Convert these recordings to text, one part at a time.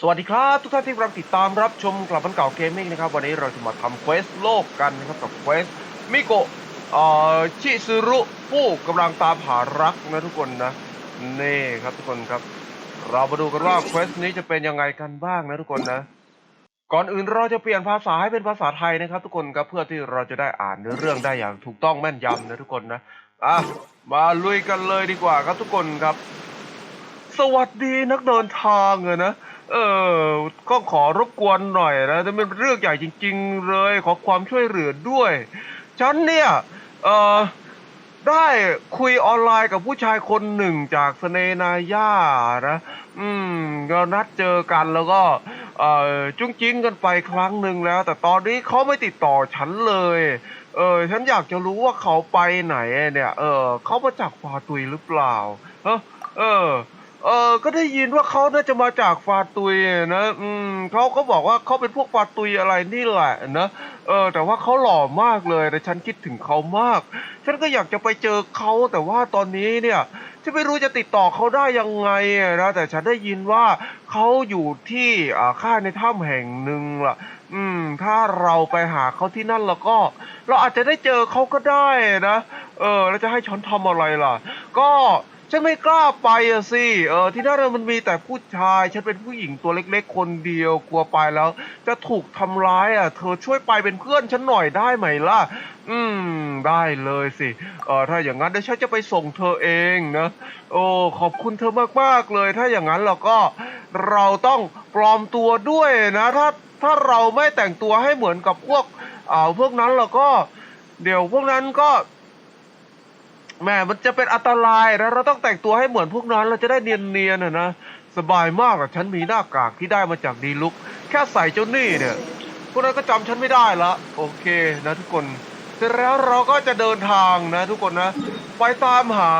สวัสดีครับ ทุกท่านที่กำลังติดตามรับชมกลับมันเก่าเกมมิ่งนะครับ วันนี้เราจะมาทำเควสโลกกันนะครับกับเควสมิโกะชิซึรุผู้กำลังตามหารักนะทุกคนนะนี่ครับทุกคนครับ เรามาดูกันว่าเควสนี้จะเป็นยังไงกันบ้างนะทุกคนนะ ก่อนอื่นเราจะเปลี่ยนภาษาให้เป็นภาษาไทยนะครับ ทุกคนครับเพื่อที่เราจะได้อ่านเนื้อเรื่องได้อย่างถูกต้องแม่นยำนะทุกคนนะอะมาลุยกันเลยดีกว่าครับทุกคนครับ สวัสดีนักเดินทางอะนะ เออก็ขอรบกวนหน่อยนะแต่เป็นเรื่องใหญ่จริง ๆ เลย ขอความช่วยเหลือด้วย ฉันเนี่ย เออได้คุยออนไลน์กับผู้ชายคนหนึ่งจากสเนนาย่านะ อืม ก็นัดเจอกันแล้วก็ เออจุ้งจิ้งกันไปครั้งหนึ่งแล้ว แต่ตอนนี้เขาไม่ติดต่อฉันเลย เออ ฉันอยากจะรู้ว่าเขาไปไหนเนี่ย เออเขามาจากฟาตุยหรือเปล่า เออเออ เออก็ได้ยินว่าเขาน่าจะมาจากฟาตุยนะอืมเขาก็บอกว่าเขาเป็นพวกฟาตุยอะไรนี่แหละนะเออ แต่ว่าเขาหล่อมากเลยแต่ฉันคิดถึงเขามาก ฉันก็อยากจะไปเจอเขาแต่ว่าตอนนี้เนี่ยฉันไม่รู้จะติดต่อเขาได้ยังไงนะแต่ฉันได้ยินว่าเขาอยู่ที่อ่าค่ายในถ้ำแห่งหนึ่งล่ะ อืม ถ้าเราไปหาเขาที่นั่นแล้วก็ เราอาจจะได้เจอเขาก็ได้นะ เออ แล้วจะให้ฉันทำอะไรล่ะ ก็ ฉันไม่กล้าไปอะสิเออที่นั่นมันมีแต่ผู้ชาย ฉันเป็นผู้หญิงตัวเล็กๆ คนเดียวกลัวไปแล้ว จะถูกทำร้ายอะเธอช่วยไปเป็นเพื่อนฉันหน่อยได้ไหมล่ะ อืม ได้เลยสิเออถ้าอย่างนั้นเดี๋ยวฉันจะไปส่งเธอเองนะโอ้ขอบคุณเธอมากๆเลย ถ้าอย่างนั้นเราก็เราต้องปลอมตัวด้วยนะ ถ้าถ้าเราไม่แต่งตัวให้เหมือนกับพวกเอ่าพวกนั้นเราก็ เดี๋ยวพวกนั้นก็ แม่มันจะเป็นอันตรายนะเราต้องแต่งตัวให้เหมือนพวกนั้นเราจะได้เนียนๆนะนะสบายมากอะฉันมีหน้ากากที่ได้มาจากดีลุก แค่ใส่เจ้านี่เนี่ยพวกนั้นก็จำฉันไม่ได้ละโอเคนะทุกคนเสร็จแล้วเราก็จะเดินทางนะ ทุกคนนะ ไปตามหา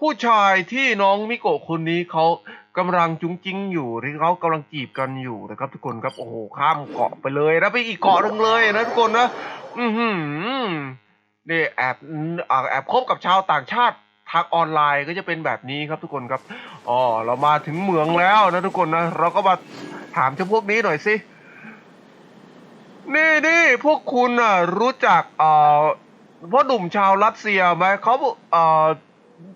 ผู้ชายที่น้องมิโกะคนนี้เขากำลังจุ้งจิ้งอยู่ที่เขากำลังจีบกันอยู่นะครับ ทุกคนครับโอ้โหข้ามเกาะไปเลยนะไปอีกเกาะหนึ่งเลยนะทุกคนนะ อือหือ นี่แอบแอบคบกับชาวต่างชาติทางออนไลน์ก็จะเป็นแบบนี้ครับทุกคนครับอ๋อเรามาถึงเมืองแล้วนะทุกคนนะเราก็มาถามเจ้าพวกนี้หน่อยสินี่นี่พวกคุณอะรู้จักเอ่อพ่อหนุ่มชาวรัสเซียไหมเขาเอ่อ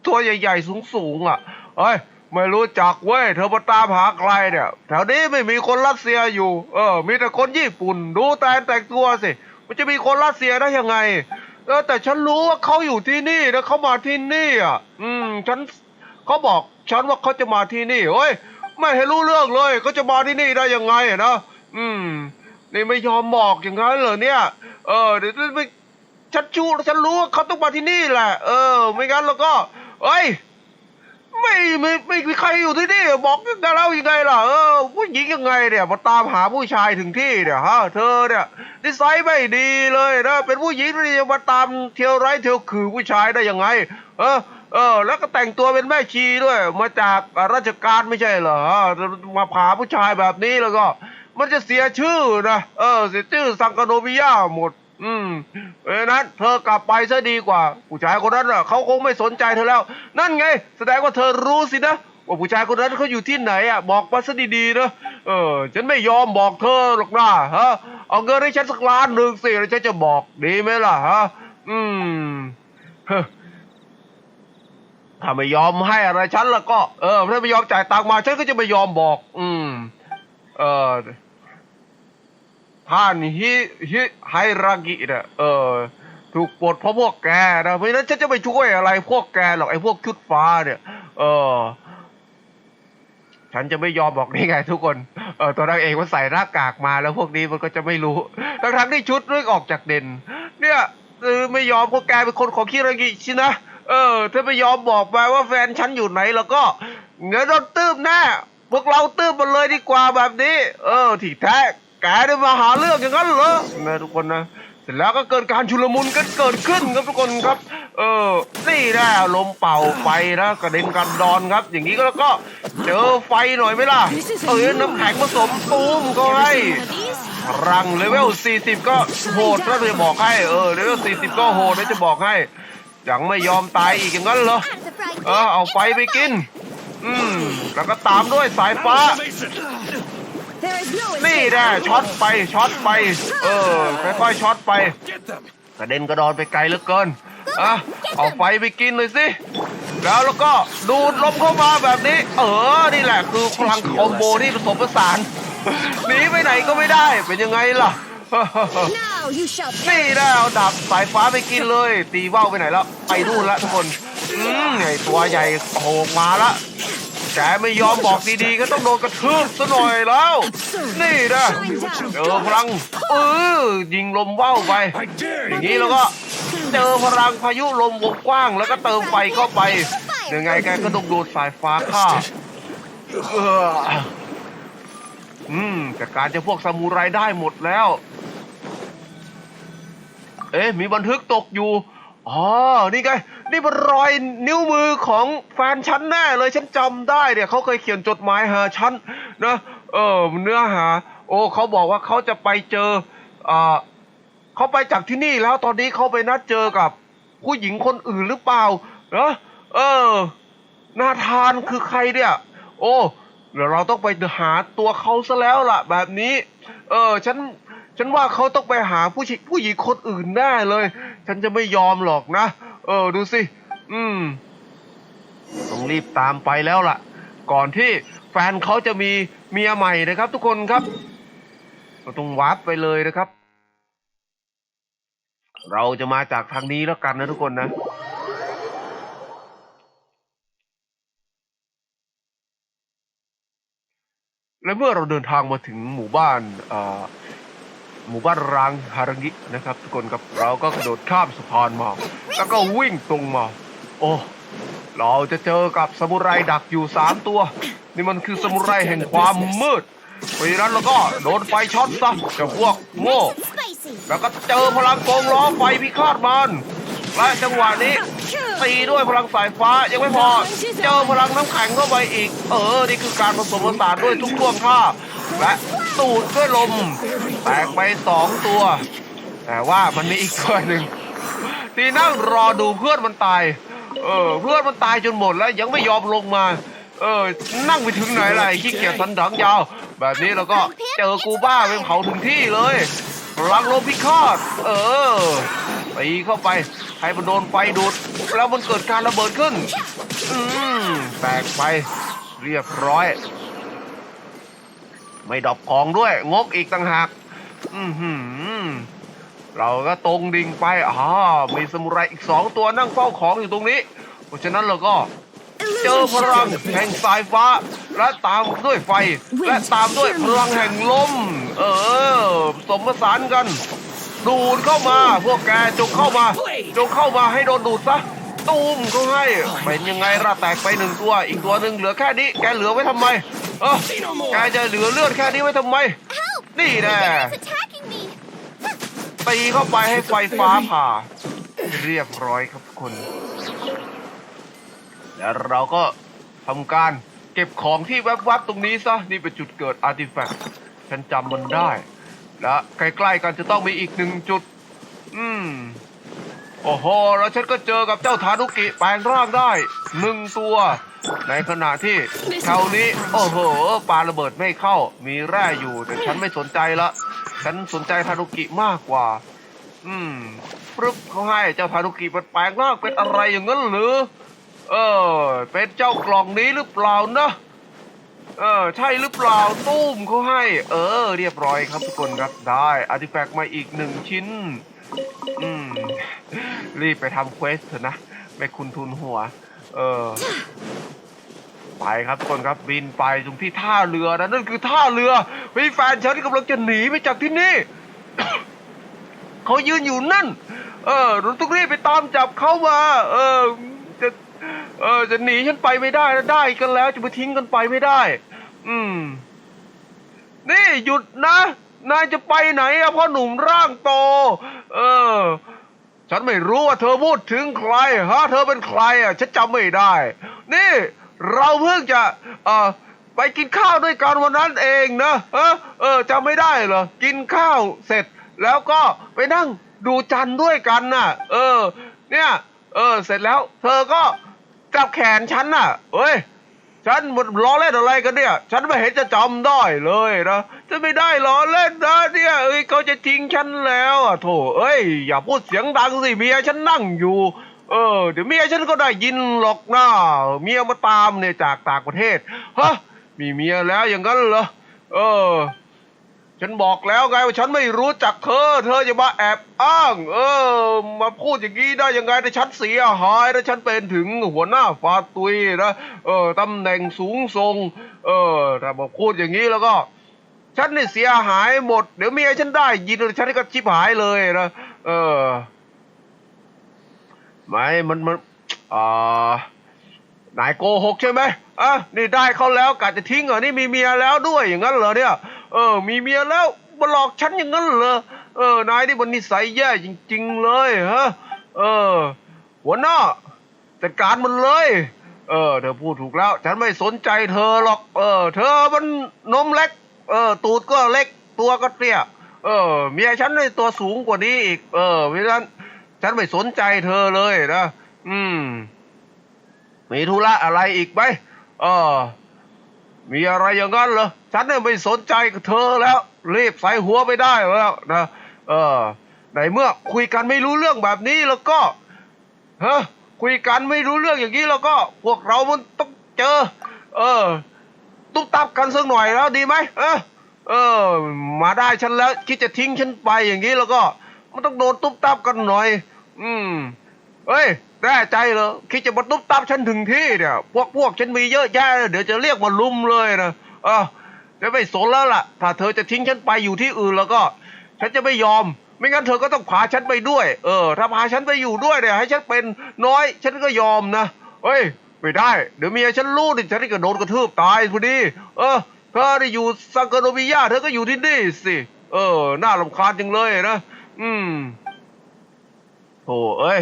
ตัวใหญ่ๆสูงๆอะเอ้ยไม่รู้จักเว้ยเธอมาตามหาใครเนี่ยแถวนี้ไม่มีคนรัสเซียอยู่ เออ มีแต่คนญี่ปุ่น ดูแต่แต่งตัวสิ มันจะมีคนรัสเซียได้ยังไง แล้วแต่ฉันรู้ว่าเขาอยู่ที่นี่แล้วเขามาที่นี่อะ อืม ฉันเขาบอกฉันว่าเขาจะมาที่นี่เฮ้ย ไม่ให้รู้เรื่องเลยเขาจะมาที่นี่ได้ยังไงอะนะอืม นี่ไม่ยอมบอกอย่างนั้นเหรอเนี่ย เออเดี๋ยวไปฉันชูฉันรู้ว่าเขาต้องมาที่นี่แหละ เออ ไม่งั้นแล้วก็ เอ้ย ไม่ไม่ไม่มีใครอยู่ที่นี่บอกกันแล้วยังไงล่ะเออผู้หญิงยังไงเนี่ยมาตามหาผู้ชายถึงที่เนี่ยฮะเธอเนี่ยนิสัยไม่ดีเลยนะเป็นผู้หญิงที่มาตามเที่ยวไร้เที่ยวคือผู้ชายได้ยังไง เออเออ แล้วก็แต่งตัวเป็นแม่ชีด้วย มาจากราชการไม่ใช่เหรอมาพาผู้ชายแบบนี้แล้วก็ มันจะเสียชื่อนะเออเสียชื่อสังกโนมิยาหมด อืมเพราะฉะนั้นเธอกลับไปซะดีกว่า ผู้ชายคนนั้นน่ะเขาคงไม่สนใจเธอแล้ว นั่นไง แสดงว่าเธอรู้สินะว่าผู้ชายคนนั้นเขาอยู่ที่ไหนอะ บอกมาซะดีๆนะเออ ฉันไม่ยอมบอกเธอหรอกนะฮะเอาเงินให้ฉันสักล้านหนึ่งสิแล้วฉันจะบอกดีไหมล่ะฮะอืมเฮ้อถ้าไม่ยอมให้อะไรฉันแล้วก็ เออถ้าไม่ยอมจ่ายตังค์มาฉันก็จะไม่ยอมบอก อืม เออ ท่านฮิฮิไฮรากิเนี่ยเออถูกปลดเพราะพวกแกนะเพราะฉะนั้นฉันจะไม่ช่วยอะไรพวกแกหรอกไอ้พวกชุดฟ้าเนี่ย เออ ฉันจะไม่ยอมบอกนี่ไงทุกคน เออตัวนางเอกมันใส่หน้ากากมาแล้วพวกนี้มันก็จะไม่รู้ ทั้งทั้งที่ชุดนึกออกจากเด่น เนี่ยเอไม่ยอมพวกแกเป็นคนของคิรากิชินะ เออ ถ้าไม่ยอมบอกมาว่าแฟนฉันอยู่ไหนแล้วก็เงินโดนตื้มแน่พวกเราตื้มมันเลยดีกว่าแบบนี้ เออที่แท้ แกได้มาหาเรื่องอย่างนั้นเหรอนะทุกคนนะเสร็จแล้วก็เกิดการชุลมุนกันเกิดขึ้นครับทุกคนครับ เออนี่แน่ลมเป่าไฟนะกระเด็นกันดอนครับ อย่างนี้ก็แล้วก็เจอไฟหน่อยไหมล่ะเออน้ำแข็งผสมตูมก็ให้รังเลเวล 40 ก็โหดนะจะบอกให้เออเลเวล 40 ก็โหดนะจะบอกให้ยังไม่ยอมตายอีกอย่างนั้นเหรอเออเอาไฟไปกิน อืมแล้วก็ตามด้วยสายฟ้า นี่ escape. แน่ช็อตไปช็อตไป เออค่อยๆช็อตไป Get them! กระเด็นกระดอนไปไกลเหลือเกินอะเอาไฟไปกินหน่อยสิแล้วแล้วก็ดูดลมเข้ามาแบบนี้ เออนี่แหละคือพลังคอมโบที่ผสมผสานหนีไปไหนก็ไม่ได้เป็นยังไงล่ะ Now you shall นี่นะเอาดาบสายฟ้าไปกินเลย ตีว่าวไปไหนแล้วไปนู่นละทุกคนอืมไอตัวใหญ่โผล่มาละ แกไม่ยอมบอกดีๆ ก็ต้องโดนกระทืบซะหน่อยแล้ว นี่นะเจอพลังเออยิงลมว่าวไป อย่างนี้แล้วก็เจอพลังพายุลมวงกว้าง แล้วก็เติมไฟเข้าไป ยังไงแกก็ต้องดูสายฟ้าข้าอออืมจัดการจะพวกซามูไรได้หมดแล้ว เอ๊ะมีบันทึกตกอยู่ อ๋อ นี่ไง นี่เป็นรอยนิ้วมือของแฟนฉันแน่เลยฉันจำได้เนี่ยเขาเคยเขียนจดหมายหาฉันนะเออเนื้อหา โอ้เขาบอกว่าเขาจะไปเจออ่าเขาไปจากที่นี่แล้วตอนนี้เขาไปนัดเจอกับผู้หญิงคนอื่นหรือเปล่าเออเออนาธานคือใครเนี่ย โอ้เดี๋ยวเราต้องไปหาตัวเขาซะแล้วล่ะ แบบนี้ เออ ฉัน ฉันว่าเขาต้องไปหาผู้หญิงผู้หญิงคนอื่นแน่เลย ฉันจะไม่ยอมหรอกนะ เออ ดูสิ อืม ต้องรีบตามไปแล้วล่ะ ก่อนที่แฟนเขาจะมีเมียใหม่นะครับ ทุกคนครับเราต้องวาร์ปไปเลยนะครับ เราจะมาจากทางนี้แล้วกันนะทุกคนนะและเมื่อเราเดินทางมาถึงหมู่บ้านอ่อ หมู่บ้านรางฮารังินะครับทุกคนครับเราก็กระโดดข้ามสะพานมา แล้วก็วิ่งตรงมา โอ้ เราจะเจอกับสมุไรดักอยู่สามตัว นี่มันคือสมุไรแห่งความมืดเพราะฉะนั้นเราก็โดนไฟช็อตซะจะพวกโง่แล้วก็เจอพลังโกงล้อไฟพิฆาตมันและจังหวะนี้ ตีด้วยพลังสายฟ้ายังไม่พอ เจอพลังน้ำแข็งเข้าไปอีก เออ นี่คือการผสมผสานด้วยทุกท่วงท่าและตูดด้วยลม แตกไปสองตัว แต่ว่ามันมีอีกตัวหนึ่งที่นั่งรอดูเพื่อนมันตาย เออ เพื่อนมันตายจนหมดแล้วยังไม่ยอมลงมา เออ นั่งไปถึงไหนล่ะไอ้ขี้เกียจสันดังยาว แบบนี้เราก็เจอกูบ้าเป็นเผาถึงที่เลยพลังลมพิฆาตเออ ตีเข้าไปให้มันโดนไฟดูด แล้วมันเกิดการระเบิดขึ้น อืมแตกไปเรียบร้อย ไม่ดอปของด้วย งกอีกต่างหาก อือหือเราก็ตรงดิ่งไปอ๋อมีสมุไรอีกสองตัวนั่งเฝ้าของอยู่ตรงนี้ เพราะฉะนั้นเราก็เจอพลังแห่งสายฟ้า และตามด้วยไฟ และตามด้วยพลังแห่งลม เออ สมผสานกัน ดูดเข้ามา พวกแกจงเข้ามา จงเข้ามาให้โดนดูดซะตูมเขาให้เป็นยังไงล่ะแตกไปหนึ่งตัว อีกตัวหนึ่งเหลือแค่นี้ แกเหลือไว้ทำไม เออแกจะเหลือเลือดแค่นี้ไว้ทำไม Help! นี่แน่ It's attacking me. ตีเข้าไปให้ไฟฟ้าผ่า เรียบร้อยครับทุกคน แล้วเราก็ทำการเก็บของที่แวบๆตรงนี้ซะ นี่เป็นจุดเกิดอาร์ติแฟกต์ฉันจำมันได้ และใกล้ๆกันจะต้องมีอีกหนึ่งจุด อืม โอ้โห แล้วฉันก็เจอกับเจ้าทานุกิแปลงร่างได้หนึ่งตัว ในขณะที่แถวนี้ โอ้โหปาระเบิดไม่เข้า มีแร่อยู่ แต่ฉันไม่สนใจละ ฉันสนใจทานุกิมากกว่า อืมปึ๊บเขาให้เจ้าทานุกิมันแปลงร่างเป็นอะไรอย่างนั้นหรือ เออ เป็นเจ้ากล่องนี้หรือเปล่านะ เออใช่หรือเปล่าตุ้มเขาให้ เออ เรียบร้อยครับทุกคนครับได้อาร์ติแฟกต์มาอีกหนึ่งชิ้น อืม รีบไปทำเควสเถอะนะไม่คุณทุนหัว เออ ไปครับทุกคนครับบินไปตรงที่ท่าเรือนะนั่นคือท่าเรือพี่แฟนฉันกำลังจะหนีไปจากที่นี่ เขายืนอยู่นั่น เออเราต้องรีบไปตามจับเขามา เออ เออจะหนีฉันไปไม่ได้นะได้กันแล้วจะไปทิ้งกันไปไม่ได้ อืม นี่หยุดนะ นายจะไปไหนอะพ่อหนุ่มร่างโต เออ ฉันไม่รู้ว่าเธอพูดถึงใครฮะ เธอเป็นใครอะฉันจำไม่ได้ นี่ เราเพิ่งจะ เออไปกินข้าวด้วยกันวันนั้นเองนะเออเออจำไม่ได้เหรอ กินข้าวเสร็จ แล้วก็ไปนั่งดูจันด้วยกันน่ะ เออ เนี่ย เออ เสร็จแล้ว เธอก็ จับแขนฉันน่ะเอ้ย ฉันมันล้อเล่นอะไรกันเนี่ย ฉันไม่เห็นจะจำได้เลยนะฉันไม่ได้ล้อเล่นนะเนี่ยเอ้ยเขาจะทิ้งฉันแล้วอะโถเอ้ย อย่าพูดเสียงดังสิเมียฉันนั่งอยู่ เออ เดี๋ยวเมียฉันก็ได้ยินหรอกนะเมียมาตามเนี่ยจากต่างประเทศฮะมีเมียแล้วอย่างนั้นเหรอเออ ฉันบอกแล้วไงว่าฉันไม่รู้จักเธอ เธอจะมาแอบอ้าง เออ มาพูดอย่างนี้ได้ยังไงแต่ฉันเสียหายนะฉันเป็นถึงหัวหน้าฟาตุยนะเออตำแหน่งสูงทรงเออถ้าบอกพูดอย่างนี้แล้วก็ ฉันนี่เสียหายหมด เดี๋ยวเมียฉันได้ ยินฉันก็ชิบหายเลยนะเออ ไม่มันมันอ่า นายโกหกใช่ไหมอะนี่ได้เขาแล้วกะจะทิ้งเหรอนี่มีเมียแล้วด้วยอย่างนั้นเหรอเนี่ย เออ มีเมียแล้วมาหลอกฉันอย่างนั้นเหรอเออนายนี่มันนิสัยแย่จริง ๆ เลยฮะเออ หัวหน้าจัดการมันเลย เออ เธอพูดถูกแล้ว ฉันไม่สนใจเธอหรอก เออ เธอมันนมเล็ก เออ ตูดก็เล็ก ตัวก็เตี้ยเออ เมียฉันนี่ตัวสูงกว่านี้อีก เออเพราะฉะนั้นฉันไม่สนใจเธอเลยนะ อืม มีธุระอะไรอีกไหมเออ มีอะไรอย่างนั้นเหรอ ฉันเนี่ยไม่สนใจเธอแล้ว รีบใส่หัวไปได้แล้วนะ เออในเมื่อคุยกันไม่รู้เรื่องแบบนี้แล้วก็ฮะคุยกันไม่รู้เรื่องอย่างนี้แล้วก็ พวกเรามันต้องเจอ เออ ตุ๊บตับกันสักหน่อยแล้วดีไหมเออเออ มาได้ฉันแล้ว คิดจะทิ้งฉันไปอย่างนี้แล้วก็ มันต้องโดนตุ๊บตับกันหน่อย อืม เฮ้ยแน่ใจเหรอคิดจะมาตุ๊บตับฉันถึงที่เนี่ยพวกพวกฉันมีเยอะแยะเดี๋ยวจะเรียกมาลุมเลยนะเออจะไม่สนแล้วล่ะ ถ้าเธอจะทิ้งฉันไปอยู่ที่อื่นแล้วก็ ฉันจะไม่ยอม ไม่งั้นเธอก็ต้องพาฉันไปด้วย เออ ถ้าพาฉันไปอยู่ด้วยเนี่ยให้ฉันเป็นน้อย ฉันก็ยอมนะเฮ้ยไม่ได้ เดี๋ยวเมียฉันรู้ดิฉันก็โดนกระทืบตายพอดี เออเธอได้อยู่ซังกโนบิยาเธอก็อยู่ที่นี่สิเออ น่ารำคาญจังเลยนะ อืมโถ่เอ้ย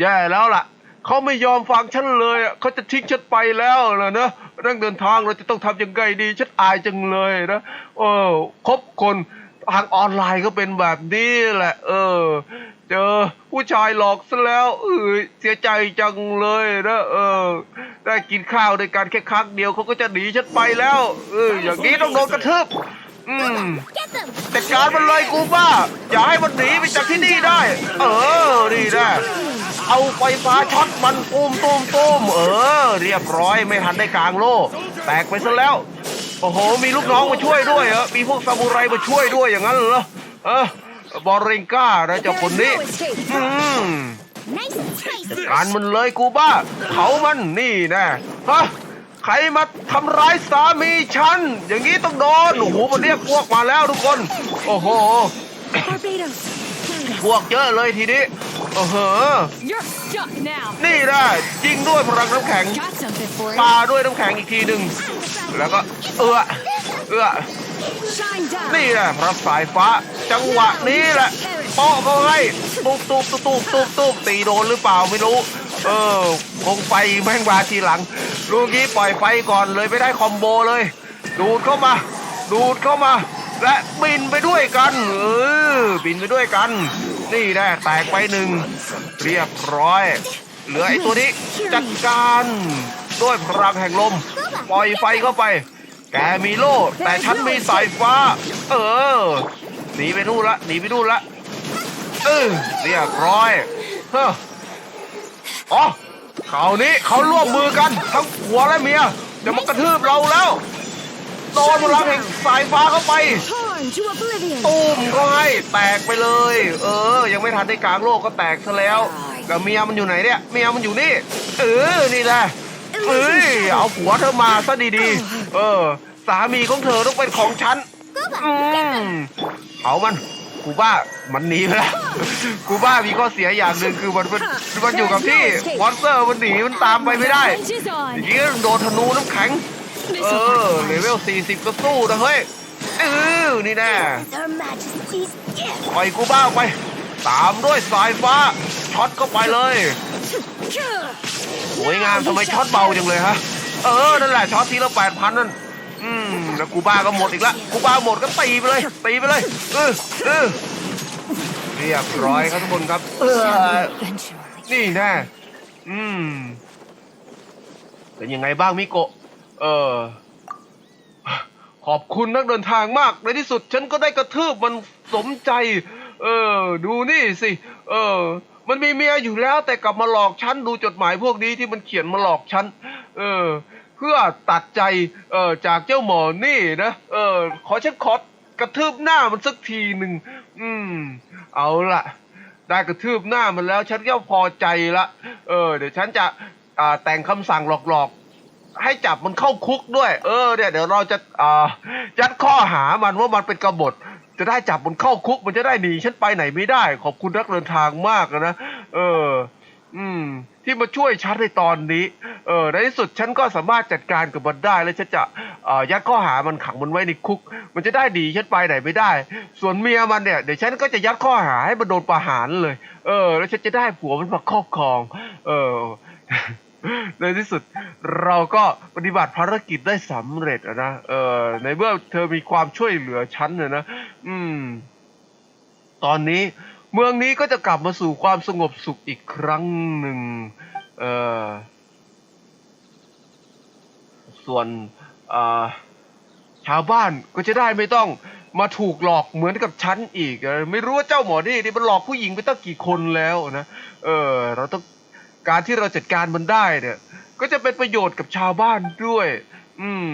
แย่แล้วล่ะ เขาไม่ยอมฟังฉันเลยอะเขาจะทิ้งฉันไปแล้วนะเนอะเรื่องเดินทางเราจะต้องทำยังไงดีฉันอายจังเลยนะเออคบคนทางออนไลน์ก็เป็นแบบนี้แหละ เออ เจอผู้ชายหลอกซะแล้วเออเสียใจจังเลยนะเออ ได้กินข้าวด้วยกันแค่ครั้งเดียวเขาก็จะหนีฉันไปแล้ว เออ อย่างนี้ต้องโดนกระทืบอืมจัดการมันเลยกูบ้าอย่าให้มันหนีไปจากที่นี่ได้ เออนี่นะ เอาไฟฟ้าช็อตมันตูมตูมตูมเออ เรียบร้อยไม่ทันได้กลางโล่ แตกไปซะแล้ว โอ้โห มีลูกน้องมาช่วยด้วยเหรอมีพวกซามูไรมาช่วยด้วยอย่างนั้นเหรอเออบอลเริงก้านะเจ้าคนนี้อืม Nice and spicy! การมันเลยกูบ้าเผามันนี่นะฮะใครมาทำร้ายสามีฉัน อย่างนี้ต้องโดนโอ้โหมันเรียกพวกมาแล้วทุกคน โอ้โห Barbados! พวกเยอะเลยทีนี้ โอ้โห You're stuck now. นี่นะยิงด้วยพลังน้ำแข็ง Got something for ปา you. ด้วยน้ำแข็งอีกทีหนึ่งแล้วก็เอื้อเอื้อ Shine down! นี่แหละพระสายฟ้า จังหวะนี้แหละโป๊ะเขาให้ตูบตูบตูบตูบตูบตูบตีโดนหรือเปล่าไม่รู้ เออ คงไฟแม่งมาทีหลัง ลูกนี้ปล่อยไฟก่อนเลยไม่ได้คอมโบเลย ดูดเข้ามา ดูดเข้ามา และบินไปด้วยกัน เออ บินไปด้วยกัน นี่แน่แตกไปหนึ่งเรียบร้อย เหลือไอ้ตัวนี้จัดการด้วยพลังแห่งลม ปล่อยไฟเข้าไป แกมีโล่ แต่ฉันมีสายฟ้า เออหนีไปนู่นละหนีไปนู่นละเออเรียบร้อยเฮ้ออ๋อคราวนี้เขาร่วมมือกัน ทั้งผัวและเมียจะมากระทืบเราแล้วโดนพลังแห่งสายฟ้าเข้าไป ตูมเขาให้แตกไปเลย เออ ยังไม่ทันได้กลางโลกก็แตกซะแล้วแล้วเมียมันอยู่ไหนเนี่ยเมียมันอยู่นี่ เออ นี่แหละเอ้ยเอาผัวเธอมาซะดีๆ เออ สามีของเธอต้องเป็นของฉันอืมเผามันกูบ้ามันหนีไปแล้วกูบ้ามีข้อเสียอย่างหนึ่งคือมันมันมันอยู่กับที่มอนสเตอร์มันหนีมันตามไปไม่ได้ Revenge is อ on. ย่างนี้โดนธนูน้ำแข็ง เออเลเวล40 ก็สู้นะเฮ้ยเออนี่แน่ Her Majesty's gift! ปล่อยกูบ้าไป ตามด้วยสายฟ้า ช็อตเข้าไปเลยสวยงามทำไมช็อตเบาจังเลยฮะ เออ นั่นแหละช็อตทีละแปดพันนั่น อืม แล้วกูบ้าก็หมดอีกละ กูบ้าหมดก็ตีไปเลย ตีไปเลยเออเออเรียบร้อยครับทุกคนครับ เออ Eventually. นี่แน่ อืม เป็นยังไงบ้างมิโกะเออ ขอบคุณนักเดินทางมาก ในที่สุดฉันก็ได้กระทืบมันสมใจ เออ ดูนี่สิ เออ มันมีเมียอยู่แล้วแต่กลับมาหลอกฉัน ดูจดหมายพวกนี้ที่มันเขียนมาหลอกฉัน เออ เพื่อตัดใจ เออจากเจ้าหมอนี่นะ เออ ขอฉันขอกระทืบหน้ามันสักทีหนึ่ง อืม เอาละได้กระทืบหน้ามันแล้วฉันก็พอใจละ เออ เดี๋ยวฉันจะอ่าแต่งคำสั่งหลอกๆ ให้จับมันเข้าคุกด้วย เออเนี่ยเดี๋ยวเราจะอ่ายัดข้อหามันว่ามันเป็นกบฏจะได้จับมันเข้าคุก มันจะได้หนีฉันไปไหนไม่ได้ ขอบคุณนักเดินทางมากนะเออ อืม ที่มาช่วยฉันในตอนนี้ เออในที่สุดฉันก็สามารถจัดการกับมันได้แล้วฉันจะอ่ายัดข้อหามันขังมันไว้ในคุก มันจะได้หนีฉันไปไหนไม่ได้ ส่วนเมียมันเนี่ยเดี๋ยวฉันก็จะยัดข้อหาให้มันโดนประหารเลย เออ แล้วฉันจะได้ผัวมันมาครอบครอง เออในที่สุด เราก็ปฏิบัติภารกิจได้สำเร็จนะเออในเมื่อเธอมีความช่วยเหลือฉันเนี่ยนะ อืม ตอนนี้เมืองนี้ก็จะกลับมาสู่ความสงบสุขอีกครั้งหนึ่งเออส่วนอ่าชาวบ้านก็จะได้ไม่ต้องมาถูกหลอกเหมือนกับฉันอีก ไม่รู้ว่าเจ้าหมอนี่นี่มันหลอกผู้หญิงไปตั้งกี่คนแล้วนะ เออ เราต้องการที่เราจัดการมันได้เนี่ย ก็จะเป็นประโยชน์กับชาวบ้านด้วย อืม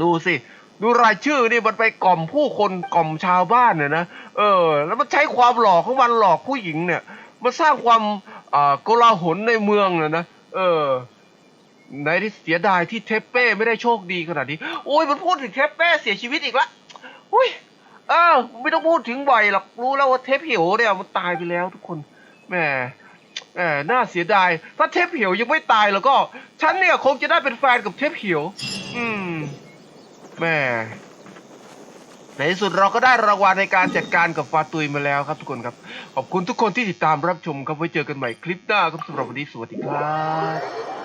ดูสิ ดูรายชื่อนี่มันไปกล่อมผู้คนกล่อมชาวบ้านเนี่ยนะ เออ แล้วมันใช้ความหลอกของมันหลอกผู้หญิงเนี่ย มันสร้างความอ่าโกลาหลในเมืองเนี่ยนะ เออในที่เสียดายที่เทปเป้ไม่ได้โชคดีขนาดนี้ โอ้ยมันพูดถึงเทปเป้เสียชีวิตอีกละอุ้ย เออ ไม่ต้องพูดถึงบ่อยหรอก รู้แล้วว่าเทปเหี่ยวเนี่ยมันตายไปแล้วทุกคน แหม แหมน่าเสียดาย ถ้าเทปเหียวยังไม่ตายแล้วก็ ฉันเนี่ยคงจะได้เป็นแฟนกับเทปเหียว อืมแม่ในที่สุดเราก็ได้รางวัลในการจัดการกับฟาตุยมาแล้วครับทุกคนครับ ขอบคุณทุกคนที่ติดตามรับชมครับไว้เจอกันใหม่คลิปหน้าครับสำหรับวันนี้สวัสดีครับ